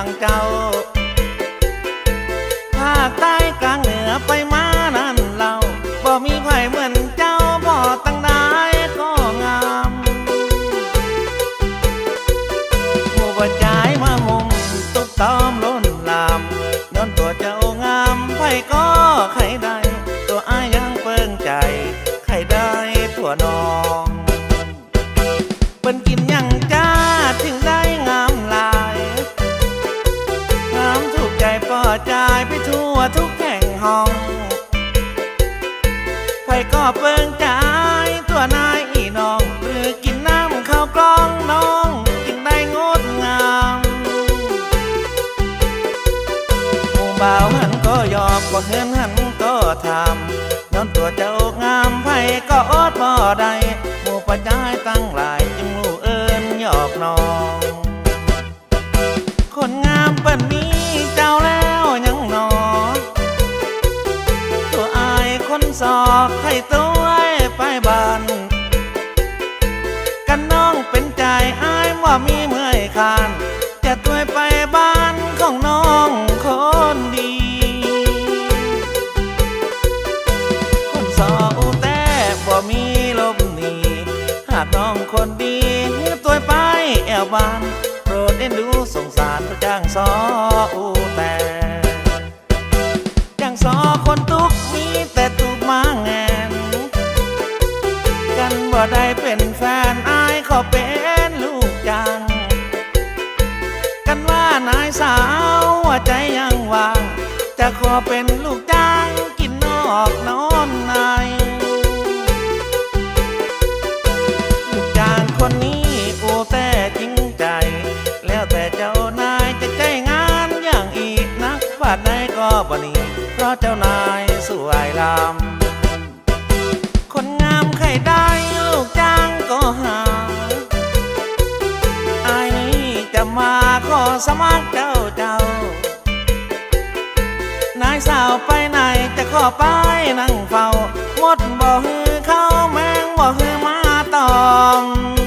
างเก่าภาคใต้กลางเหนือไปมานั่นเราบ่มีใครเหมือนเจ้าบ่ตั้งได้ก็งามผู้บ่จายมามุมตุกตอมล้นลามย้อนตัวเจ้างามไผก็ใครได้ ตัวอายยังเปิงใจ ใครได้ตัวน้อง เป็นกินยัง จายไปทั่วทุกแห้องไผก็เปิงใจตัวนายอีน้องหรือกินน้ำข้าวกล้องน้องกินได้งดงามหมู่บ่าวหันก็หยอกบ่เฮือนหันก็ทำย้อนตัวเจ้างามไผก็อดบ่ได้หมู่ปัจจัยตั้งหลายจึงรู้เอิ้นหยอกน้อง คนงามเปิ้นมี อกให้ตัวไปบ้าน กันน้องเป็นใจอายว่ามีเมื่อยคาน จะตัวไปบ้านของน้องคนดีคนสออูแต่บ่มีลมหนีหากน้องคนดีตัวไปแอวบ้านโปรดเอ็นดูสงสารพระจ้างสออูแต่จ้างสอคนทุกมี บ่ได้เป็นแฟนอายขอเป็นลูกจัง กันว่านายสาวหัวใจยังว่าง จะขอเป็นลูกจ้างกินนอกนอนใน ลูกจ้างคนนี้โอ้แต่จริงใจ แล้วแต่เจ้านายจะใจงานอย่างอีกนักบาดใดก็บ่หนีเพราะเจ้านายสวยลำคนงามใครได้ จะมาขอสมัครเจ้าเจ้านายสาวไปไหนจะขอไปนั่งเฝ้า หมดบ่ฮือเข้าแมงบ่ฮือมาตอมตั้ง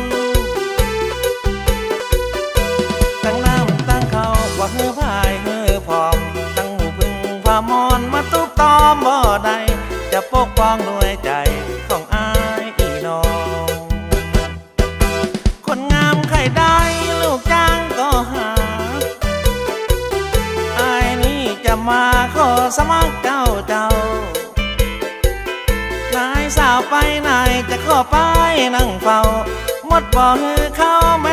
สมัครเจ้าเจ้านายสาวไปไหนจะขอไปนั่งเฝ้าหมดบ่ฮือเข้าแมงบ่ฮือมา